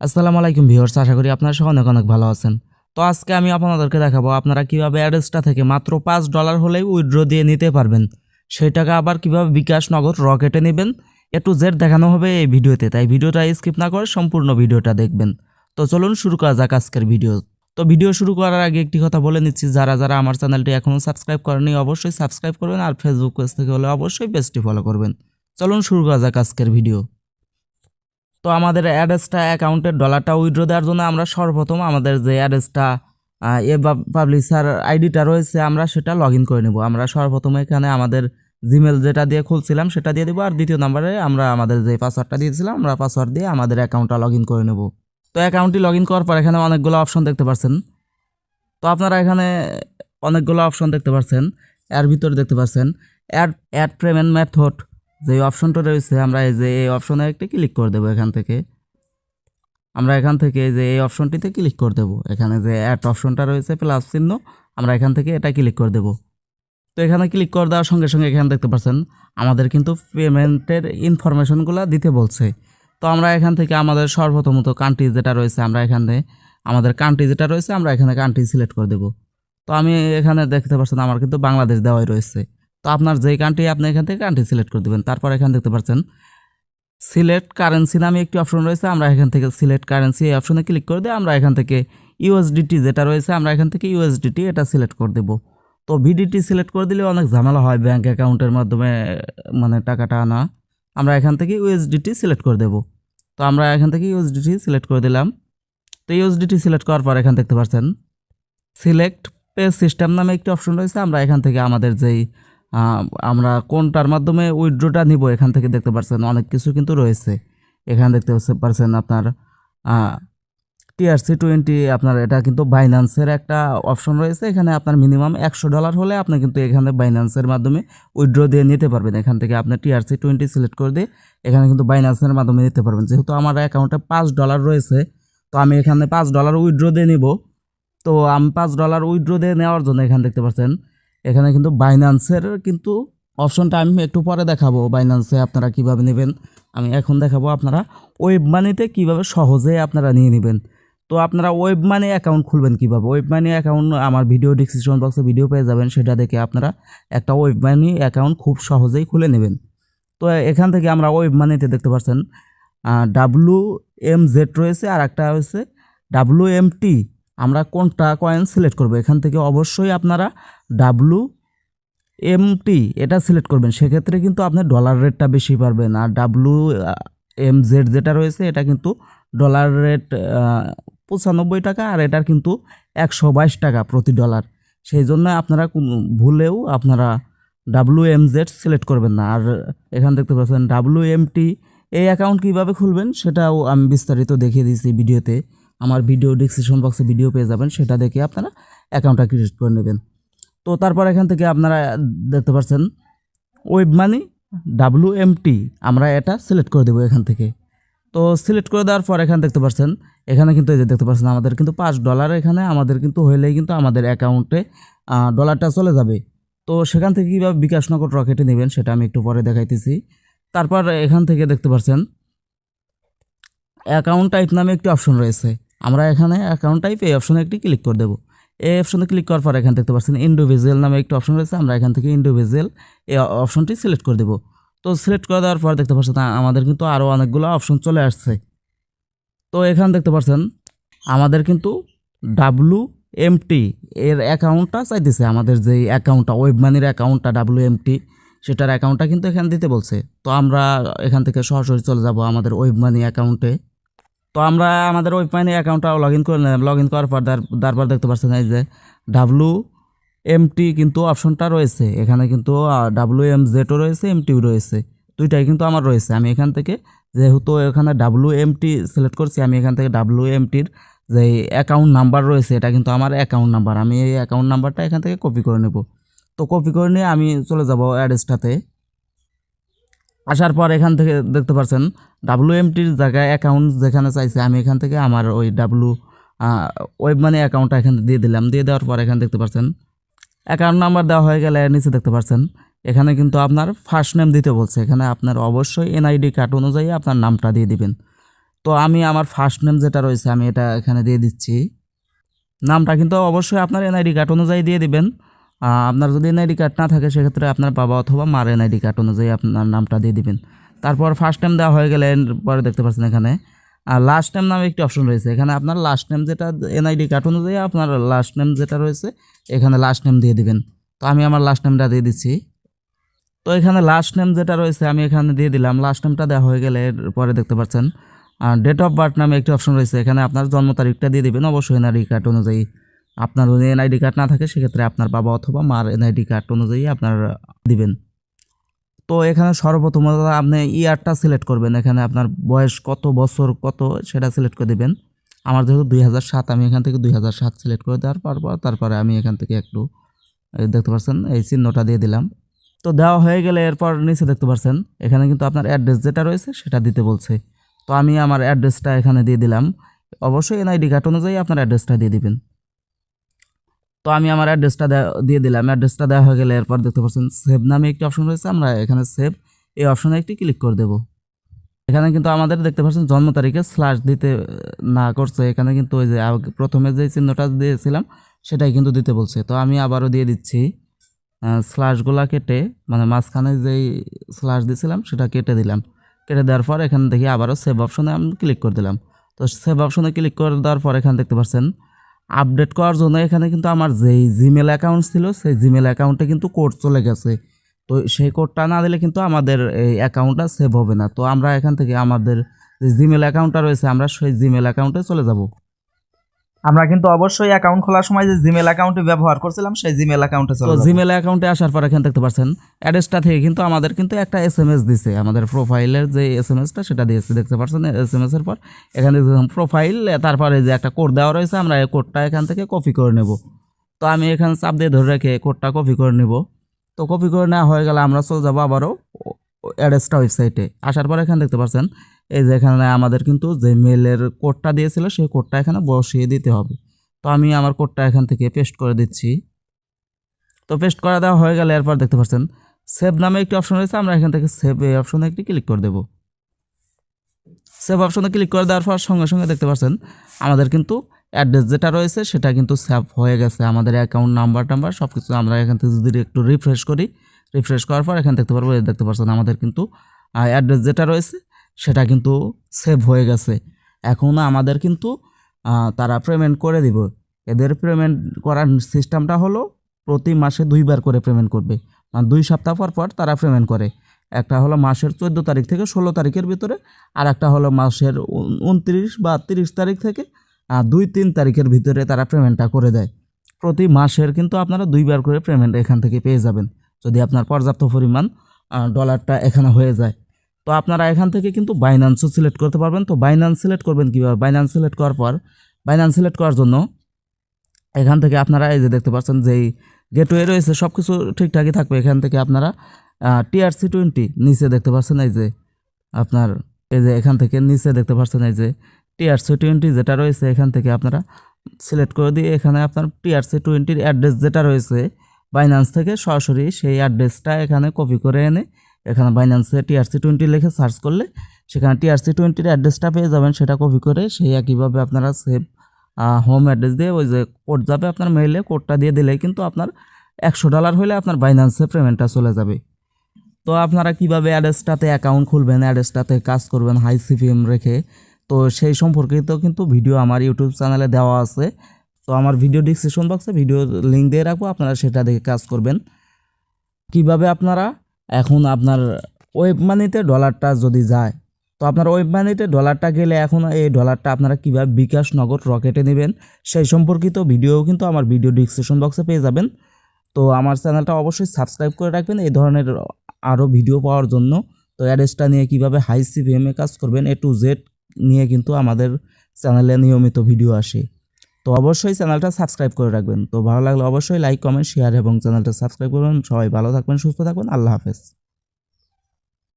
আসসালামু আলাইকুম ভিউয়ার্স, আশা করি আপনারা সবাই অনেক অনেক ভালো আছেন। তো আজকে আমি আপনাদেরকে দেখাবো আপনারা কীভাবে অ্যাড্রেসটা থেকে মাত্র পাঁচ ডলার হলেই উইথড্র দিয়ে নিতে পারবেন। সেই টাকা আবার কীভাবে বিকাশ নগদ রকেটে নেবেন, এ টু জেড দেখানো হবে এই ভিডিওতে। তাই ভিডিওটা স্কিপ না করে সম্পূর্ণ ভিডিওটা দেখবেন। তো চলুন শুরু করা যাক আজকের ভিডিও। তো ভিডিও শুরু করার আগে একটি কথা বলে নিচ্ছি, যারা যারা আমার চ্যানেলটি এখনও সাবস্ক্রাইব করেনি অবশ্যই সাবস্ক্রাইব করবেন আর ফেসবুক পেজ থেকে হলে অবশ্যই পেজটি ফলো করবেন। চলুন শুরু করা যাক আজকের ভিডিও। তো আমাদের অ্যাড্রেসটা, অ্যাকাউন্টের ডলারটা উইথড্র দেওয়ার জন্য আমরা সর্বপ্রথম আমাদের যে অ্যাড্রেসটা এ পাবলিশার আইডিটা রয়েছে, আমরা সেটা লগ ইন করে নেব। আমরা সর্বপ্রথম এখানে আমাদের জিমেল যেটা দিয়ে খুলছিলাম সেটা দিয়ে দেবো, আর দ্বিতীয় নম্বরে আমরা আমাদের যে পাসওয়ার্ডটা দিয়েছিলাম, আমরা পাসওয়ার্ড দিয়ে আমাদের অ্যাকাউন্টটা লগ ইন করে নেব। তো অ্যাকাউন্টটি লগ ইন করার পর এখানে অনেকগুলো অপশন দেখতে পাচ্ছেন তো আপনারা এখানে অনেকগুলো অপশন দেখতে পাচ্ছেন এর ভিতরে দেখতে পাচ্ছেন অ্যাড অ্যাড পেমেন্ট মেথড। যে অপশনটা রয়েছে, আমরা এই যে এই অপশনে একটি ক্লিক করে দেবো এখান থেকে। আমরা এখান থেকে যে এই অপশনটিতে ক্লিক করে দেবো। এখানে যে অ্যাড অপশনটা রয়েছে প্লাস চিহ্ন, আমরা এখান থেকে এটা ক্লিক করে দেবো। তো এখানে ক্লিক করে দেওয়ার সঙ্গে সঙ্গে এখানে দেখতে পাচ্ছেন, আমাদের কিন্তু পেমেন্টের ইনফরমেশনগুলো দিতে বলছে। তো আমরা এখান থেকে আমাদের সর্বপ্রথমত কান্ট্রি যেটা রয়েছে, আমরা এখানে, আমাদের কান্ট্রি যেটা রয়েছে, আমরা এখানে কান্ট্রি সিলেক্ট করে দেবো। তো আমি এখানে দেখতে পাচ্ছেন, আমার কিন্তু বাংলাদেশ দেওয়াই রয়েছে। তো আপনার যেই কান্ট্রি আপনি এখান থেকে কান্ট্রি সিলেক্ট করে দেবেন। তারপর এখানে দেখতে পাচ্ছেন সিলেক্ট কারেন্সি নামে একটি অপশন রয়েছে। আমরা এখান থেকে সিলেক্ট কারেন্সি এই অপশনে ক্লিক করে দিয়ে আমরা এখান থেকে ইউএসডিটি যেটা রয়েছে, আমরা এখান থেকে ইউএসডিটি এটা সিলেক্ট করে দেবো। তো ভিডিটি সিলেক্ট করে দিলে অনেক ঝামেলা হয় ব্যাঙ্ক অ্যাকাউন্টের মাধ্যমে মানে টাকাটা আনা। আমরা এখান থেকে ইউএসডিটি সিলেক্ট করে দেবো। তো আমরা এখান থেকে ইউএসডিটি সিলেক্ট করে দিলাম। তো ইউএসডিটি সিলেক্ট করার পর এখান দেখতে পাচ্ছেন সিলেক্ট পে সিস্টেম নামে একটি অপশন রয়েছে। আমরা এখান থেকে আমাদের যেই আমরা কোনটার মাধ্যমে উইড্রোটা নিব এখান থেকে দেখতে পারছেন? অনেক কিছু কিন্তু রয়েছে। এখানে দেখতে পারছেন আপনার টিআরসি টোয়েন্টি আপনার এটা কিন্তু বাইন্যান্সের একটা অপশন রয়েছে। এখানে আপনার মিনিমাম একশো ডলার হলে আপনি কিন্তু এখানে বাইন্যান্সের মাধ্যমে উইড্রো দিয়ে নিতে পারবেন। এখান থেকে আপনি টিআরসি টোয়েন্টি সিলেক্ট করে দিয়ে এখানে কিন্তু বাইন্যান্সের মাধ্যমে নিতে পারবেন। যেহেতু আমার অ্যাকাউন্টে পাঁচ ডলার রয়েছে, তো আমি এখানে পাঁচ ডলার উইড্রো দিয়ে নিব। তো আমি পাঁচ ডলার উইড্রো দিয়ে নেওয়ার জন্য এখানে দেখতে পাচ্ছেন এখানে কিন্তু বাইন্যান্সের কিন্তু অপশনটা আমি একটু পরে দেখাবো। বাইন্যান্সে আপনারা কীভাবে নেবেন, আমি এখন দেখাবো আপনারা ওয়েব মানিতে কীভাবে সহজে আপনারা নিয়ে নেবেন। তো আপনারা ওয়েব মানি অ্যাকাউন্ট খুলবেন কীভাবে? ওয়েব মানি অ্যাকাউন্ট আমার ভিডিও ডিসক্রিপশন বক্সে ভিডিও পেয়ে যাবেন, সেটা দেখে আপনারা একটা ওয়েব মানি অ্যাকাউন্ট খুব সহজেই খুলে নেবেন। তো এখান থেকে আমরা ওয়েব মানিতে দেখতে পাচ্ছেন ডাব্লু এম জেড রয়েছে আর একটা হচ্ছে ডাব্লু এম টি আমরা কোনটা কয়েন সিলেক্ট করব? এখান থেকে অবশ্যই আপনারা ডাব্লু এমটি এটা সিলেক্ট করবেন। সেক্ষেত্রে কিন্তু আপনি ডলার রেটটা বেশি পারবেন। আর ডাব্লু এম জেড যেটা রয়েছে, এটা কিন্তু ডলার রেট পঁচানব্বই টাকা আর এটার কিন্তু একশো বাইশ টাকা প্রতি ডলার সেই জন্য আপনারা ভুলেও আপনারা ডাব্লু এম জেড সিলেক্ট করবেন না। আর এখান দেখতে পাচ্ছেন ডাব্লু এমটি এই অ্যাকাউন্ট কীভাবে খুলবেন সেটাও আমি বিস্তারিত দেখিয়ে দিয়েছি ভিডিওতে। আমার ভিডিও ডিসক্রিপশন বক্সে ভিডিও পেয়ে যাবেন। সেটা দেখে আপনারা অ্যাকাউন্টটা ক্রিয়েট করে নেবেন। তো তারপর এখান থেকে আপনারা দেখতে পাচ্ছেন ওয়েব মানি ডাব্লু এমটি আমরা এটা সিলেক্ট করে দেবো এখান থেকে। তো সিলেক্ট করে দেওয়ার পর এখানে দেখতে পাচ্ছেন, এখানে কিন্তু এই যে দেখতে পাচ্ছেন, আমাদের কিন্তু পাঁচ ডলার এখানে, আমাদের কিন্তু হইলেই কিন্তু আমাদের অ্যাকাউন্টে ডলারটা চলে যাবে। তো সেখান থেকে কীভাবে বিকাশ নগর রকেটে নেবেন, সেটা আমি একটু পরে দেখাইতেছি। তারপর এখান থেকে দেখতে পাচ্ছেন অ্যাকাউন্ট টাইপ নামে একটি অপশন রয়েছে। আমরা এখানে অ্যাকাউন্ট টাইপ এই অপশনে একটি ক্লিক করে দেবো। এই অপশনে ক্লিক করার পর এখানে দেখতে পাচ্ছেন ইন্ডিভিজুয়াল নামে একটি অপশন রয়েছে, আমরা এখান থেকে ইন্ডিভিজুয়াল এই অপশনটি সিলেক্ট করে দেবো। তো সিলেক্ট করে দেওয়ার পর দেখতে পাচ্ছেন আমাদের কিন্তু আরও অনেকগুলো অপশন চলে আসছে। তো এখানে দেখতে পাচ্ছেন, আমাদের কিন্তু ডাব্লু এমটি এর অ্যাকাউন্টটা চাইতেছে। আমাদের যেই অ্যাকাউন্টটা ওয়েব মানির অ্যাকাউন্টটা ডাব্লু এমটি সেটার অ্যাকাউন্টটা কিন্তু এখানে দিতে বলছে। তো আমরা এখান থেকে সরাসরি চলে যাব আমাদের ওয়েব মানি অ্যাকাউন্টে তো আমরা আমাদের ওই মানি অ্যাকাউন্টটা লগ ইন করে নিলাম। লগ ইন করার পর তারপর দেখতে পাচ্ছেন এই যে ডাব্লু এমটি কিন্তু অপশনটা রয়েছে। এখানে কিন্তু ডাব্লু এম জেডও রয়েছে এমটিও রয়েছে। দুইটাই কিন্তু আমার রয়েছে। আমি এখান থেকে যেহেতু এখানে ডাব্লু এমটি সিলেক্ট করছি, আমি এখান থেকে ডাব্লু এমটির যে অ্যাকাউন্ট নাম্বার রয়েছে, এটা কিন্তু আমার অ্যাকাউন্ট নাম্বার আমি এই অ্যাকাউন্ট নাম্বারটা এখান থেকে কপি করে নেব। তো কপি করে নিয়ে আমি চলে যাব অ্যাড্রেসটাতে আসার পর এখান থেকে দেখতে পাচ্ছেন ডাব্লু এমটির জায়গায় অ্যাকাউন্ট যেখানে চাইছে, আমি এখান থেকে আমার ওই ডাব্লু ওয়েব মানি অ্যাকাউন্টটা এখানে দিয়ে দিলাম। দিয়ে দেওয়ার পর এখানে দেখতে পাচ্ছেন অ্যাকাউন্ট নাম্বার দেওয়া হয়ে গেলে নিচে দেখতে পাচ্ছেন এখানে কিন্তু আপনার ফার্স্ট নেম দিতে বলছে। এখানে আপনার অবশ্যই এনআইডি কার্ড অনুযায়ী আপনার নামটা দিয়ে দিবেন। তো আমি আমার ফার্স্ট নেম যেটা রয়েছে, আমি এটা এখানে দিয়ে দিচ্ছি। নামটা কিন্তু অবশ্যই আপনার এনআইডি কার্ড অনুযায়ী দিয়ে দিবেন। আপনার যদি এনআইডি কার্ড না থাকে, সেক্ষেত্রে আপনার বাবা অথবা মার এনআইডি কার্ড অনুযায়ী আপনার নামটা দিয়ে দিবেন। তারপর ফার্স্ট টাইম দেওয়া হয়ে গেলে, পরে দেখতে পাচ্ছেন এখানে আর লাস্ট নেম নামে একটি অপশন রয়েছে। এখানে আপনার লাস্ট নেম যেটা এনআইডি কার্ড অনুযায়ী আপনার লাস্ট নেম যেটা রয়েছে, এখানে লাস্ট নেম দিয়ে দিবেন। তো আমি আমার লাস্ট নেমটা দিয়ে দিচ্ছি। তো এখানে লাস্ট নেম যেটা রয়েছে, আমি এখানে দিয়ে দিলাম। লাস্ট নেমটা দেওয়া হয়ে গেলে, পরে দেখতে পাচ্ছেন ডেট অফ বার্থ নামে একটি অপশন রয়েছে। এখানে আপনার জন্ম তারিখটা দিয়ে দিবেন। অবশ্যই এনআইডি কার্ড অনুযায়ী। আপনার যদি এনআইডি কার্ড না থাকে, সেক্ষেত্রে আপনার বাবা অথবা মার এনআইডি কার্ড অনুযায়ী আপনার দিবেন। তো এখানে সর্বপ্রথমত আপনি ইয়ারটা সিলেক্ট করবেন। এখানে আপনার বয়স কত, বছর কত, সেটা সিলেক্ট করে দেবেন। আমার যেহেতু দুই হাজার সাত, আমি এখান থেকে দুই হাজার সাত সিলেক্ট করে দেওয়ার পর পর, তারপরে আমি এখান থেকে একটু দেখতে পাচ্ছেন এই চিহ্নটা দিয়ে দিলাম। তো দেওয়া হয়ে গেলে এরপর নিচে দেখতে পাচ্ছেন এখানে কিন্তু আপনার অ্যাড্রেস যেটা রয়েছে, সেটা দিতে বলছে। তো আমি আমার অ্যাড্রেসটা এখানে দিয়ে দিলাম। অবশ্যই এনআইডি কার্ড অনুযায়ী আপনার অ্যাড্রেসটা দিয়ে দিবেন। তো আমি আমার অ্যাড্রেসটা দিয়ে দিলাম। অ্যাড্রেসটা দেওয়া হয়ে গেলে এরপর দেখতে পাচ্ছেন সেভ নামে একটি অপশন রয়েছে। আমরা এখানে সেভ এই অপশনে একটি ক্লিক করে দেব। এখানে কিন্তু আমাদের দেখতে পাচ্ছেন জন্ম তারিখে স্ল্যাশ দিতে না করছে। এখানে কিন্তু ওই যে প্রথমে যে চিহ্নটা দিয়েছিলাম, সেটাই কিন্তু দিতে বলছে। তো আমি আবারও দিয়ে দিচ্ছি। স্ল্যাশগুলা কেটে মানে মাঝখানে যেই স্ল্যাশ দিয়েছিলাম সেটা কেটে দিলাম। কেটে দেওয়ার পর এখান থেকে আবারও সেভ অপশনে আমি ক্লিক করে দিলাম। তো সেভ অপশনে ক্লিক করে দেওয়ার পর এখানে দেখতে পাচ্ছেন আপডেট করার জন্য এখানে কিন্তু আমার যেই জিমেল অ্যাকাউন্ট ছিল, সেই জিমেল অ্যাকাউন্টে কিন্তু কোড চলে গেছে। তো সেই কোডটা না দিলে কিন্তু আমাদের এই অ্যাকাউন্টটা সেভ হবে না। তো আমরা এখান থেকে আমাদের যে জিমেল অ্যাকাউন্টটা রয়েছে, আমরা সেই জিমেল অ্যাকাউন্টে চলে যাব। আমরা কিন্তু অবশ্যই অ্যাকাউন্ট খোলার সময় যে জিমেল অ্যাকাউন্টে ব্যবহার করছিলাম সেই জিমেল অ্যাকাউন্টে তো চলে যাব। জিমেল অ্যাকাউন্টে আসার পর এখানে দেখতে পাচ্ছেন অ্যাড্রেসটা থেকে কিন্তু আমাদের কিন্তু একটা এস এম এস দিছে। আমাদের প্রোফাইলের যে এস এম এসটা সেটা দিয়েছে দেখতে পাচ্ছেন? এস এম এর পর এখানে প্রোফাইল তারপরে যে একটা কোড দেওয়া রয়েছে আমরা এই কোডটা এখান থেকে কপি করে নেব। তো আমি এখানে চাপ দিয়ে ধরে রেখে কোডটা কপি করে নেব। তো কপি করে নেওয়া হয়ে গেলে আমরা চলে যাব আবারও অ্যাড্রেসটা ওয়েবসাইটে আসার পর এখানে দেখতে পাচ্ছেন এই যে এখানে আমাদের কিন্তু যে মেলের কোডটা দিয়েছিল, সেই কোডটা এখানে বসিয়ে দিতে হবে। তো আমি আমার কোডটা এখান থেকে পেস্ট করে দিচ্ছি। তো পেস্ট করা দেওয়া হয়ে গেলে এরপর দেখতে পাচ্ছেন সেভ নামে একটি অপশন রয়েছে, আমরা এখান থেকে সেভ এই অপশনে একটি ক্লিক করে দেব। সেভ অপশনে ক্লিক করে দেওয়ার পর সঙ্গে সঙ্গে দেখতে পাচ্ছেন, আমাদের কিন্তু অ্যাড্রেস যেটা রয়েছে, সেটা কিন্তু সেভ হয়ে গেছে। আমাদের অ্যাকাউন্ট নাম্বার টাম্বার সব কিছু আমরা এখান থেকে যদি একটু রিফ্রেশ করি রিফ্রেশ করার পর এখানে দেখতে পারব দেখতে পাচ্ছেন, আমাদের কিন্তু অ্যাড্রেস যেটা রয়েছে সেটা কিন্তু সেভ হয়ে গেছে। এখন আমাদের কিন্তু তারা পেমেন্ট করে দিব। এদের পেমেন্ট করার সিস্টেমটা হলো, প্রতি মাসে দুইবার করে পেমেন্ট করবে। মানে দুই সপ্তাহ পর পর তারা পেমেন্ট করে। একটা হলো মাসের চোদ্দ তারিখ থেকে ষোলো তারিখের ভিতরে, আর একটা হলো মাসের উনত্রিশ বা তিরিশ তারিখ থেকে দুই তিন তারিখের ভিতরে তারা পেমেন্টটা করে দেয়। প্রতি মাসের কিন্তু আপনারা দুইবার করে পেমেন্ট এখান থেকে পেয়ে যাবেন। যদি আপনার পর্যাপ্ত পরিমাণ ডলারটা এখানে হয়ে যায়। তো আপনারা এখান থেকে কিন্তু বাইন্যান্সও সিলেক্ট করতে পারবেন। তো বাইন্যান্স সিলেক্ট করবেন কীভাবে? বাইন্যান্স সিলেক্ট করার পর বাইন্যান্স সিলেক্ট করার জন্য এখান থেকে আপনারা এই যে দেখতে পাচ্ছেন যেই গেটওয়ে রয়েছে সব কিছু ঠিকঠাকই থাকবে। এখান থেকে আপনারা টিআরসি টোয়েন্টি নিচে দেখতে পাচ্ছেন এই যে আপনার, এই যে এখান থেকে নিচে দেখতে পাচ্ছেন এই যে টিআরসি টোয়েন্টি যেটা রয়েছে, এখান থেকে আপনারা সিলেক্ট করে দিয়ে এখানে আপনার টিআরসি টোয়েন্টির অ্যাড্রেস যেটা রয়েছে বাইন্যান্স থেকে সরাসরি সেই অ্যাড্রেসটা এখানে কপি করে এনে এখানে বাইন্যান্সে টিআরসি টোয়েন্টি লিখে সার্চ করলে সেখানে টিআরসি টোয়েন্টির অ্যাড্রেসটা পেয়ে যাবেন, সেটা কপি করে সেই একইভাবে আপনারা সেভ হোম অ্যাড্রেস দিয়ে ওই যে কোড যাবে আপনার মেইলে কোডটা দিয়ে দিলেই কিন্তু আপনার একশো ডলার হলে আপনার বাইন্যান্সে পেমেন্টটা চলে যাবে। তো আপনারা কীভাবে অ্যাড্রেসটাতে অ্যাকাউন্ট খুলবেন অ্যাড্রেসটাতে কাজ করবেন হাই সিপিএম রেখে, তো সেই সম্পর্কিত কিন্তু ভিডিও আমার ইউটিউব চ্যানেলে দেওয়া আছে। তো আমার ভিডিও ডিসক্রিপশন বক্সে ভিডিও লিঙ্ক দিয়ে রাখব, আপনারা সেটা দেখে কাজ করবেন। কীভাবে আপনারা এখন আপনার ওয়েব মানিতে ডলারটা যদি যায়, তো আপনার ওয়েব মানিতে ডলারটা গেলে এখন এই ডলারটা আপনারা কীভাবে বিকাশ নগদ রকেটে নেবেন, সেই সম্পর্কিত ভিডিও কিন্তু আমার ভিডিও ডিসক্রিপশন বক্সে পেয়ে যাবেন। তো আমার চ্যানেলটা অবশ্যই সাবস্ক্রাইব করে রাখবেন, এই ধরনের আরও ভিডিও পাওয়ার জন্য। তো অ্যাড্রেসটা নিয়ে কীভাবে হাই সিপিএমে কাজ করবেন এ টু জেড নিয়ে কিন্তু আমাদের চ্যানেলে নিয়মিত ভিডিও আসে। তো অবশ্যই চ্যানেলটা সাবস্ক্রাইব করে রাখবেন। তো ভালো লাগলে অবশ্যই লাইক কমেন্ট শেয়ার এবং চ্যানেলটা সাবস্ক্রাইব করবেন। সবাই ভালো থাকবেন, সুস্থ থাকবেন। আল্লাহ হাফেজ।